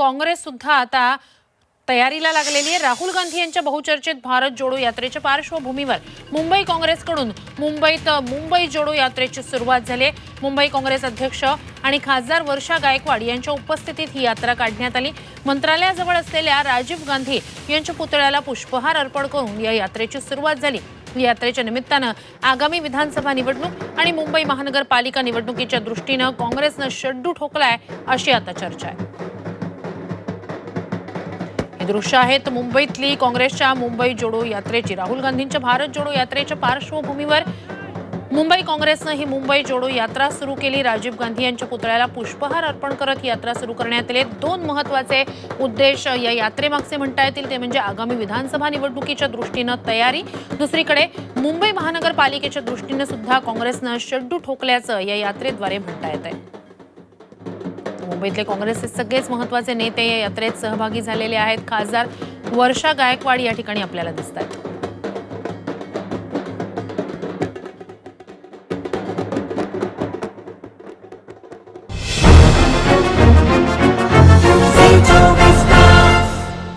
काँग्रेस सुद्धा आता तयारीला लागलेली आहे. राहुल गांधी यांच्या बहुचर्चित भारत जोडो यात्रेच्या पार्श्वभूमीवर मुंबई काँग्रेसकडून मुंबईत मुंबई जोडो यात्रेची सुरुवात झाली आहे. मुंबई काँग्रेस अध्यक्ष आणि खासदार वर्षा गायकवाड यांच्या उपस्थितीत ही यात्रा काढण्यात आली. मंत्रालयाजवळ असलेल्या राजीव गांधी यांच्या पुतळ्याला पुष्पहार अर्पण करून या यात्रेची सुरुवात झाली. यात्रेच्या निमित्तानं आगामी विधानसभा निवडणूक आणि मुंबई महानगरपालिका निवडणुकीच्या दृष्टीनं काँग्रेसनं शड्डू ठोकलाय अशी आता चर्चा आहे. दृश्य आहेत मुंबईतली काँग्रेसच्या मुंबई जोडो यात्रेची राहुल गांधींच्या भारत जोडो यात्रेच्या पार्श्वभूमीवर मुंबई काँग्रेसनं ही मुंबई जोडो यात्रा सुरू केली. राजीव गांधी यांच्या पुतळ्याला पुष्पहार अर्पण करत यात्रा सुरू करण्यात आले. दोन महत्त्वाचे उद्देश या यात्रेमागचे म्हणता येतील. ते म्हणजे आगामी विधानसभा निवडणुकीच्या दृष्टीनं तयारी. दुसरीकडे मुंबई महानगरपालिकेच्या दृष्टीनं सुद्धा काँग्रेसनं शड्डू ठोकल्याचं या यात्रेद्वारे म्हणता येत आहे मुंबईतले काँग्रेसचे सगळेच महत्त्वाचे नेते या यात्रेत सहभागी झालेले आहेत. खासदार वर्षा गायकवाड या ठिकाणी आपल्याला दिसत आहेत